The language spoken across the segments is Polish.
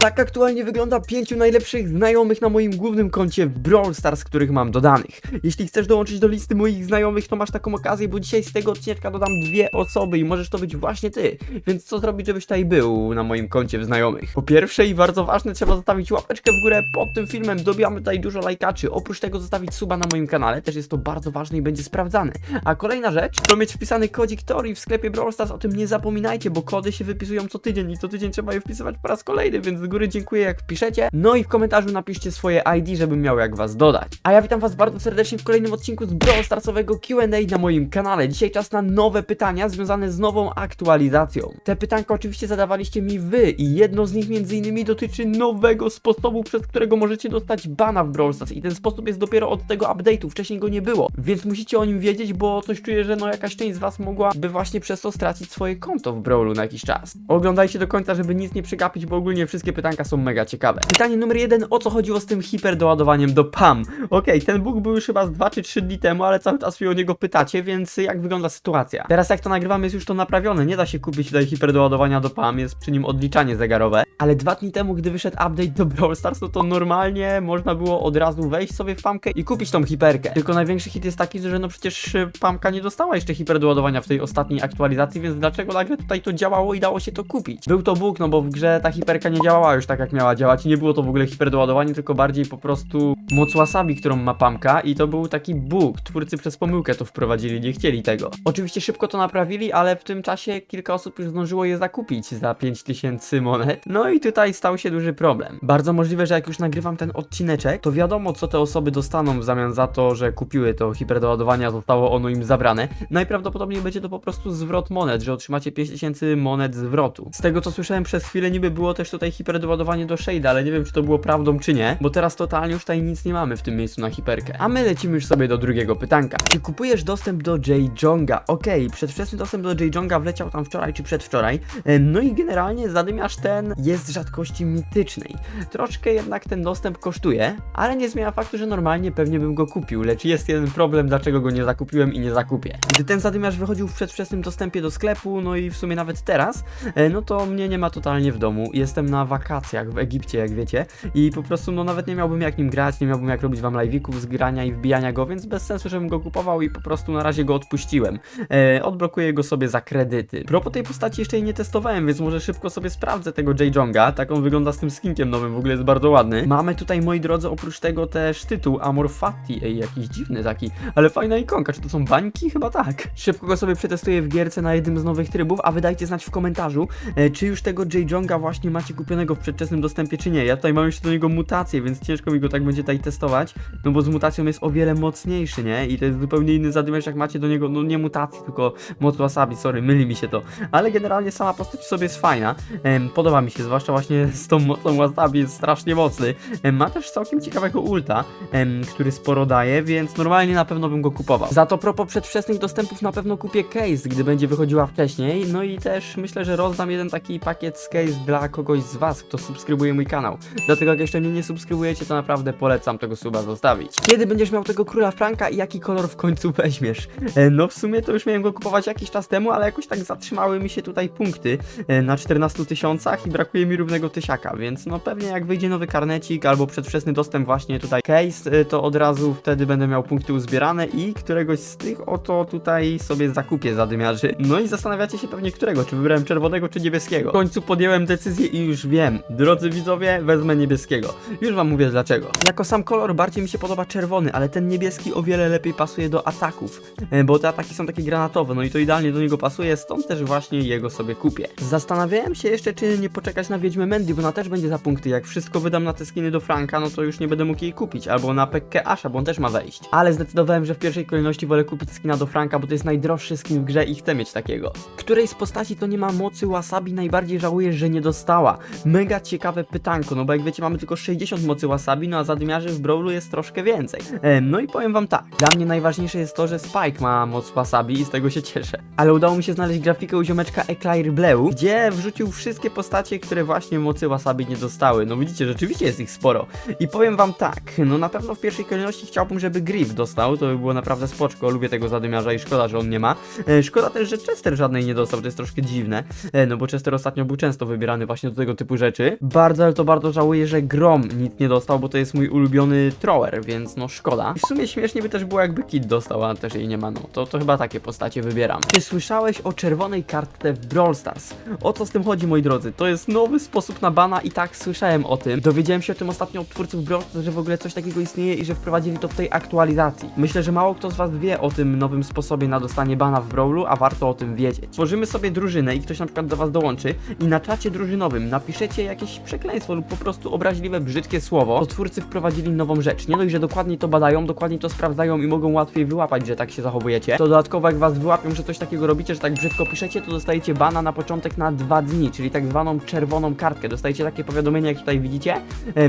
Tak aktualnie wygląda pięciu najlepszych znajomych na moim głównym koncie w Brawl Stars, których mam dodanych. Jeśli chcesz dołączyć do listy moich znajomych, to masz taką okazję, bo dzisiaj z tego odcinka dodam dwie osoby i możesz to być właśnie ty. Więc co zrobić, żebyś tutaj był na moim koncie w znajomych? Po pierwsze i bardzo ważne, trzeba zostawić łapeczkę w górę pod tym filmem, dobijamy tutaj dużo lajkaczy. Oprócz tego zostawić suba na moim kanale, też jest to bardzo ważne i będzie sprawdzane. A kolejna rzecz, to mieć wpisany kodzik Tori w sklepie Brawl Stars, o tym nie zapominajcie, bo kody się wypisują co tydzień i co tydzień trzeba je wpisywać po raz kolejny, więc góry dziękuję jak wpiszecie. No i w komentarzu napiszcie swoje ID, żebym miał jak was dodać. A ja witam was bardzo serdecznie w kolejnym odcinku z Brawl Starsowego Q&A na moim kanale. Dzisiaj czas na nowe pytania związane z nową aktualizacją. Te pytanka oczywiście zadawaliście mi wy i jedno z nich między innymi dotyczy nowego sposobu, przez którego możecie dostać bana w Brawl Stars i ten sposób jest dopiero od tego update'u, wcześniej go nie było, więc musicie o nim wiedzieć, bo coś czuję, że no jakaś część z was mogłaby właśnie przez to stracić swoje konto w Brawlu na jakiś czas. Oglądajcie do końca, żeby nic nie przegapić, bo ogólnie wszystkie pytanka są mega ciekawe. Pytanie numer jeden, o co chodziło z tym hiperdoładowaniem do PAM? Okej, ten bóg był już chyba z 2 czy 3 dni temu, ale cały czas mnie o niego pytacie, więc jak wygląda sytuacja? Teraz jak to nagrywamy jest już to naprawione, nie da się kupić tutaj hiperdoładowania do PAM, jest przy nim odliczanie zegarowe, ale dwa dni temu, gdy wyszedł update do Brawl Stars, no to normalnie można było od razu wejść sobie w pamkę i kupić tą hiperkę. Tylko największy hit jest taki, że no przecież y, pamka nie dostała jeszcze hiperdoładowania w tej ostatniej aktualizacji, więc dlaczego nagle tutaj to działało i dało się to kupić? Był to bóg, no bo w grze ta hiperka nie działała już tak jak miała działać nie było to w ogóle hiperdoładowanie, tylko bardziej po prostu moc wasabi, którą ma pamka i to był taki bóg. Twórcy przez pomyłkę to wprowadzili, nie chcieli tego. Oczywiście szybko to naprawili, ale w tym czasie kilka osób już zdążyło je zakupić za 5000 monet. No i tutaj stał się duży problem. Bardzo możliwe, że jak już nagrywam ten odcineczek, to wiadomo co te osoby dostaną w zamian za to, że kupiły to hiperdoładowanie, a zostało ono im zabrane. Najprawdopodobniej będzie to po prostu zwrot monet, że otrzymacie 5000 monet zwrotu. Z tego co słyszałem przez chwilę niby było też tutaj hiperdoładowanie do Shade, ale nie wiem czy to było prawdą czy nie, bo teraz totalnie już tutaj nic nie mamy w tym miejscu na hiperkę. A my lecimy już sobie do drugiego pytanka. Czy kupujesz dostęp do J-Jonga? Okej, przedwczesny dostęp do J-Jonga wleciał tam wczoraj czy przedwczoraj. E, No i generalnie zadymiarz ten jest z rzadkości mitycznej. Troszkę jednak ten dostęp kosztuje, ale nie zmienia faktu, że normalnie pewnie bym go kupił, lecz jest jeden problem, dlaczego go nie zakupiłem i nie zakupię. Gdy ten zadymiarz wychodził w przedwczesnym dostępie do sklepu, no i w sumie nawet teraz, e, no to mnie nie ma totalnie w domu. Jestem na wakacjach w Egipcie, jak wiecie, i po prostu no nawet nie miałbym jak nim grać, nie miałbym jak robić wam live'ików z grania i wbijania go, więc bez sensu, żebym go kupował i po prostu na razie go odpuściłem. E, odblokuję go sobie za kredyty. Propos tej postaci jeszcze jej nie testowałem, więc może szybko sobie sprawdzę tego J-Jonga. Tak on wygląda z tym skinkiem nowym, w ogóle jest bardzo ładny. Mamy tutaj, moi drodzy, oprócz tego też tytuł Amor Fati. Ej, jakiś dziwny taki, ale fajna ikonka. Czy to są bańki? Chyba tak. Szybko go sobie przetestuję w gierce na jednym z nowych trybów, a wy dajcie znać w komentarzu, e, czy już tego J-Jonga właśnie macie kupionego w przedwczesnym dostępie, czy nie. Ja tutaj mam jeszcze do niego mutację, więc ciężko mi go tak będzie tutaj testować, no bo z mutacją jest o wiele mocniejszy, nie? I to jest zupełnie inny zadymiarz, jak macie do niego, no nie mutacji, tylko moc wasabi, sorry, myli mi się to. Ale generalnie sama postać sobie jest fajna. Em, podoba mi się, zwłaszcza właśnie z tą mocą wasabi, jest strasznie mocny. Em, ma też całkiem ciekawego ulta, em, który sporo daje, więc normalnie na pewno bym go kupował. Za to propos przedwczesnych dostępów na pewno kupię case, gdy będzie wychodziła wcześniej. No i też myślę, że rozdam jeden taki pakiet z case dla kogoś z was, kto subskrybuje mój kanał. Dlatego jak jeszcze mnie nie subskrybujecie, to naprawdę polecam tego suba zostawić. Kiedy będziesz miał tego króla Franka i jaki kolor w końcu weźmiesz? E, no w sumie to już miałem go kupować jakiś czas temu, ale jakoś tak zatrzymały mi się tutaj punkty e, na 14 tysiącach i brakuje mi równego tysiaka, więc no pewnie jak wyjdzie nowy karnecik albo przedwczesny dostęp właśnie tutaj case, e, to od razu wtedy będę miał punkty uzbierane i któregoś z tych oto tutaj sobie zakupię zadymiarzy. No i zastanawiacie się pewnie którego, czy wybrałem czerwonego czy niebieskiego. W końcu podjąłem decyzję i już wiem. Drodzy widzowie, wezmę niebieskiego. Już wam mówię dlaczego. Jako sam kolor bardziej mi się podoba czerwony, ale ten niebieski o wiele lepiej pasuje do ataków, e, bo te ataki są takie granatowe, no i to idealnie do niego pasuje, stąd też właśnie jego sobie kupię. Zastanawiałem się jeszcze, czy nie poczekać na Wiedźmę Mandy, bo ona też będzie za punkty. Jak wszystko wydam na te skiny do Franka, no to już nie będę mógł jej kupić, albo na Pekkę Asha, bo on też ma wejść. Ale zdecydowałem, że w pierwszej kolejności wolę kupić skina do Franka, bo to jest najdroższy skin w grze i chcę mieć takiego. Której z postaci to nie ma mocy Wasabi najbardziej żałuję, że nie dostała? Mega ciekawe pytanko, no bo jak wiecie mamy tylko 60 mocy Wasabi, no a zadymiarzy w Brawlu jest troszkę więcej. E, no i powiem wam tak, dla mnie najważniejsze jest to, że Spike ma moc wasabi i z tego się cieszę. Ale udało mi się znaleźć grafikę u ziomeczka Eclair Bleu, gdzie wrzucił wszystkie postacie, które właśnie mocy wasabi nie dostały. No widzicie, rzeczywiście jest ich sporo. I powiem wam tak, no na pewno w pierwszej kolejności chciałbym, żeby Griff dostał, to by było naprawdę spoczko, lubię tego zadymiarza i szkoda, że on nie ma. E, szkoda też, że Chester żadnej nie dostał, to jest troszkę dziwne, e, no bo Chester ostatnio był często wybierany właśnie do tego typu rzeczy. Bardzo, ale to bardzo żałuję, że Grom nic nie dostał, bo to jest mój ulubiony thrower, więc no szkoda. I w sumie śmiesznie by też było, jakby Kid dostał, a też jej nie ma, no to, to chyba takie postacie wybieram. Czy słyszałeś o czerwonej kartce w Brawl Stars? O co z tym chodzi, moi drodzy? To jest nowy sposób na bana i tak słyszałem o tym. Dowiedziałem się o tym ostatnio od twórców Brawl Stars, że w ogóle coś takiego istnieje i że wprowadzili to w tej aktualizacji. Myślę, że mało kto z was wie o tym nowym sposobie na dostanie bana w Brawlu, a warto o tym wiedzieć. Tworzymy sobie drużynę i ktoś na przykład do was dołączy i na czacie drużynowym napiszecie jakieś przekleństwo lub po prostu obraźliwe, brzydkie słowo, to twórcy wprowadzili nową rzecz. Nie dość, że dokładnie to badają, dokładnie to sprawdzają i mogą łatwiej wyłapać, że tak się zachowujecie, to dodatkowo jak was wyłapią, że coś takiego robicie, że tak brzydko piszecie, to dostajecie bana na początek na dwa dni, czyli tak zwaną czerwoną kartkę. Dostajecie takie powiadomienie, jak tutaj widzicie.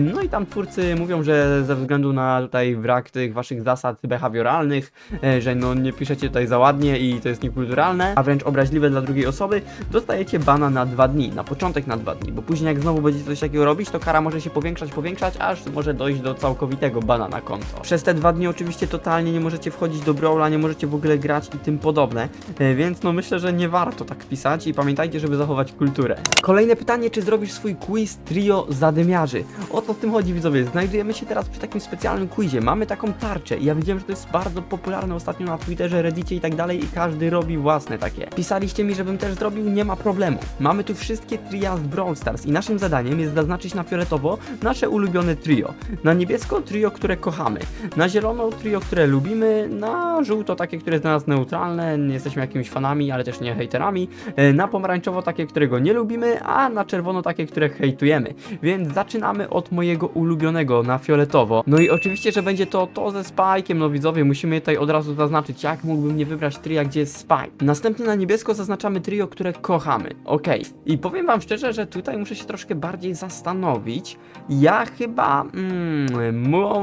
No i tam twórcy mówią, że ze względu na tutaj brak tych waszych zasad behawioralnych, e, że no nie piszecie tutaj za ładnie i to jest niekulturalne, a wręcz obraźliwe dla drugiej osoby, dostajecie bana na dwa dni, na początek na dwa dni, bo później jak znowu będziecie coś takiego robić, to kara może się powiększać, powiększać, aż może dojść do całkowitego bana na konto. Przez te dwa dni oczywiście totalnie nie możecie wchodzić do Brawla, nie możecie w ogóle grać i tym podobne, e, więc no myślę, że nie warto tak pisać i pamiętajcie, żeby zachować kulturę. Kolejne pytanie, czy zrobisz swój quiz trio zadymiarzy? O co w tym chodzi widzowie? Znajdujemy się teraz przy takim specjalnym quizie, mamy taką tarczę i ja widziałem, że to jest bardzo popularne ostatnio na Twitterze, Reddicie i tak dalej i każdy robi własne takie. Pisaliście mi, żebym też zrobił, nie ma problemu. Mamy tu wszystkie tria z Brawl Stars i naszym zadaniem jest zaznaczyć na fioletowo nasze ulubione trio. Na niebiesko trio, które kochamy. Na zielono trio, które lubimy. Na żółto takie, które jest dla nas neutralne, nie jesteśmy jakimiś fanami, ale też nie hejterami. E, Na pomarańczowo takie, którego nie lubimy, a na czerwono takie, które hejtujemy. Więc zaczynamy od mojego ulubionego na fioletowo. No i oczywiście, że będzie to to ze Spike'iem, no widzowie, musimy tutaj od razu zaznaczyć, jak mógłbym nie wybrać tria, gdzie jest Spike. Następnie na niebiesko zaznaczamy trio, które kochamy. Okej. I powiem wam szczerze, że tutaj muszę się troszkę bardziej zastanowić. Ja chyba, mm,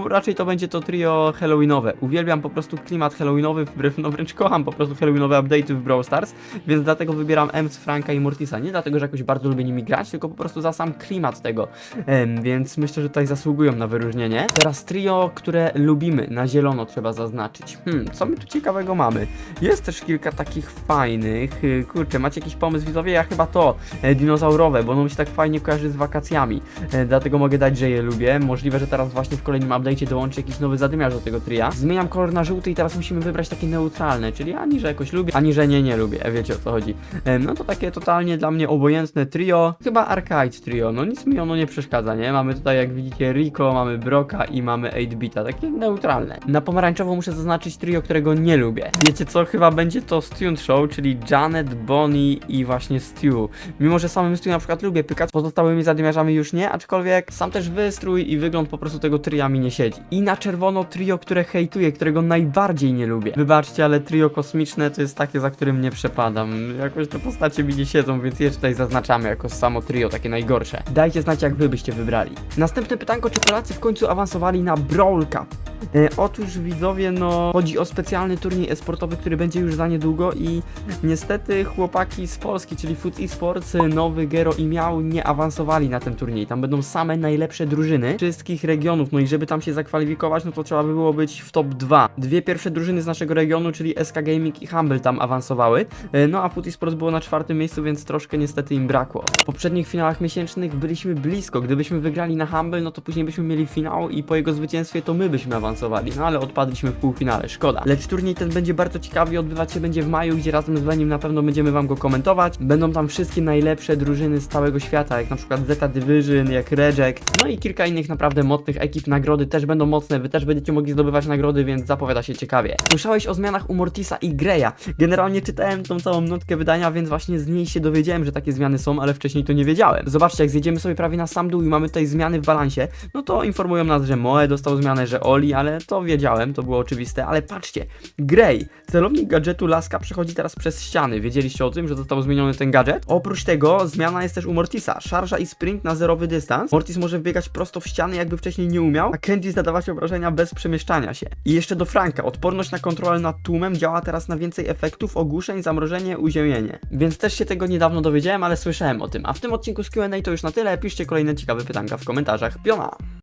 raczej to będzie to trio Halloweenowe. Uwielbiam po prostu klimat Halloweenowy, wbrew, no wręcz kocham po prostu Halloweenowe update'y w Brawl Stars, więc dlatego wybieram Ems, Franka i Mortisa. Nie dlatego, że jakoś bardzo lubię nimi grać, tylko po prostu za sam klimat tego. Więc myślę, że tutaj zasługują na wyróżnienie. Teraz trio, które lubimy, na zielono trzeba zaznaczyć. Hmm, co my tu ciekawego mamy? Jest też kilka takich fajnych. y, Kurczę, macie jakiś pomysł widzowie? Ja chyba to, e, dinozaurowe, bo ono mi się tak fajnie kojarzy z wakacjami. E, dlatego mogę dać, że je lubię. Możliwe, że teraz właśnie w kolejnym update'cie dołączy jakiś nowy zadymiarz do tego tria. Zmieniam kolor na żółty i teraz musimy wybrać takie neutralne, czyli ani, że jakoś lubię, ani, że nie, nie lubię. Wiecie o co chodzi. E, no to takie totalnie dla mnie obojętne trio. Chyba Arcade Trio. No nic mi ono nie przeszkadza, nie? Mamy tutaj, jak widzicie, Rico, mamy Broka i mamy 8-bita. Takie neutralne. Na pomarańczowo muszę zaznaczyć trio, którego nie lubię. Wiecie co? Chyba będzie to Stunt Show, czyli Janet, Bonnie i właśnie Stu. Mimo, że samym Stu na przykład lubię pykać, pozostałymi zadymiarzami już nie, aczkolwiek sam też wystrój i wygląd po prostu tego tria mi nie siedzi. I na czerwono trio, które hejtuję, którego najbardziej nie lubię. Wybaczcie, ale trio kosmiczne to jest takie, za którym nie przepadam. Jakoś te postacie mi nie siedzą, więc je tutaj zaznaczamy jako samo trio, takie najgorsze. Dajcie znać, jak wy byście wybrali. Następne pytanko, czy Polacy w końcu awansowali na Brawl Cup? E, otóż widzowie, no chodzi o specjalny turniej e-sportowy, który będzie już za niedługo i niestety chłopaki z Polski, czyli Foot Esports, Nowy, Gero i Miał nie awansowali na ten turniej. Tam będą same najlepsze drużyny wszystkich regionów, no i żeby tam się zakwalifikować, no to trzeba by było być w top 2. Dwie pierwsze drużyny z naszego regionu, czyli SK Gaming i Humble tam awansowały, e, no a Foot Esports było na czwartym miejscu, więc troszkę niestety im brakło. W poprzednich finałach miesięcznych byliśmy blisko, gdybyśmy wygrali na Humble, no to później byśmy mieli finał i po jego zwycięstwie to my byśmy awansowali, no ale odpadliśmy w półfinale, szkoda. Lecz turniej ten będzie bardzo ciekawy odbywać się będzie w maju, gdzie razem z Benim na pewno będziemy wam go komentować. Będą tam wszystkie najlepsze drużyny z całego świata, jak na przykład Zeta Division, jak Rejek, no i kilka innych naprawdę mocnych ekip. Nagrody też będą mocne, wy też będziecie mogli zdobywać nagrody, więc zapowiada się ciekawie. Słyszałeś o zmianach u Mortisa i Greya. Generalnie czytałem tą całą notkę wydania, więc właśnie z niej się dowiedziałem, że takie zmiany są, ale wcześniej to nie wiedziałem. Zobaczcie, jak zjedziemy sobie prawie na sam dół i mamy tutaj zmiany w balansie, no to informują nas, że Moe dostał zmianę, że Oli ale to wiedziałem, to było oczywiste, ale patrzcie, Grey, celownik gadżetu Laska przechodzi teraz przez ściany, wiedzieliście o tym, że został zmieniony ten gadżet? Oprócz tego zmiana jest też u Mortisa, szarża i sprint na zerowy dystans, Mortis może biegać prosto w ściany, jakby wcześniej nie umiał, a Candy zadawać obrażenia bez przemieszczania się. I jeszcze do Franka, odporność na kontrolę nad tłumem działa teraz na więcej efektów, ogłuszeń, zamrożenie, uziemienie. Więc też się tego niedawno dowiedziałem, ale słyszałem o tym. A w tym odcinku z Q&A to już na tyle, piszcie kolejne ciekawe pytanka w komentarzach. Piona!